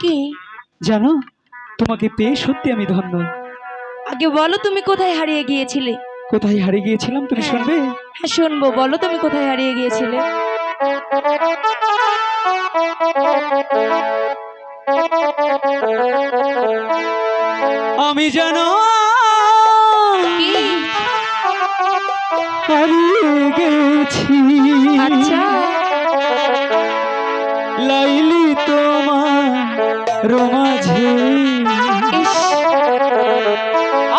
কি? জানো তোমাকে পেয়ে সত্যি আমি ধন্য। আগে বলো তুমি কোথায় হারিয়ে গিয়েছিলে। কোথায় হারিয়ে গিয়েছিলাম তুমি হ্যাঁ। শুনবে? হ্যাঁ শুনব বলো তুমি কোথায় হারিয়ে গিয়েছিলে। আমি জানো হারিয়ে গেছি। আচ্ছা। লাইলি তোমার ইস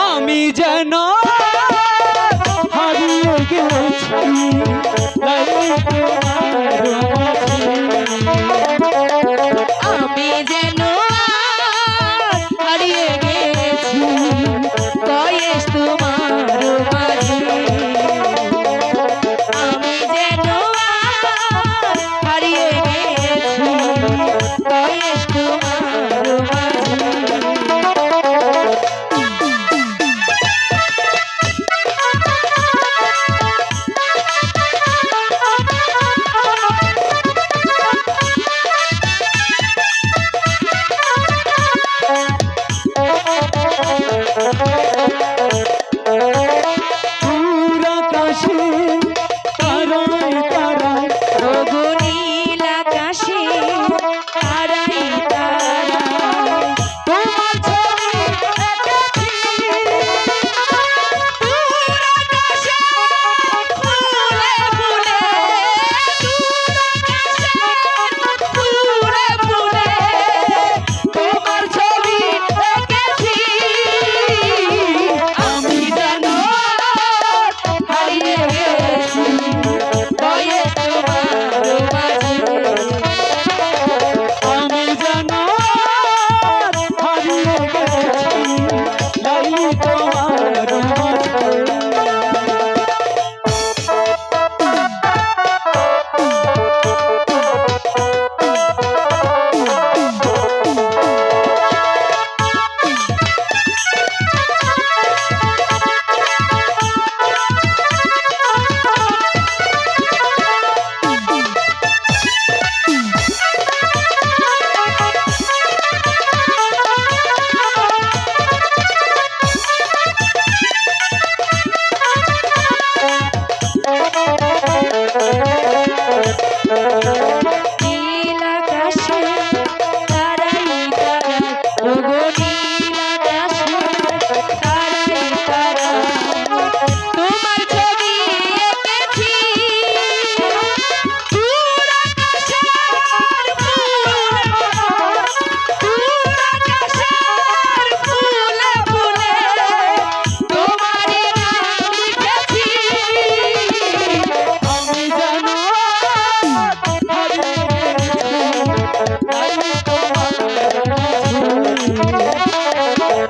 আমি যেন হারিয়ে গেছি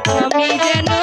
Amiga, no.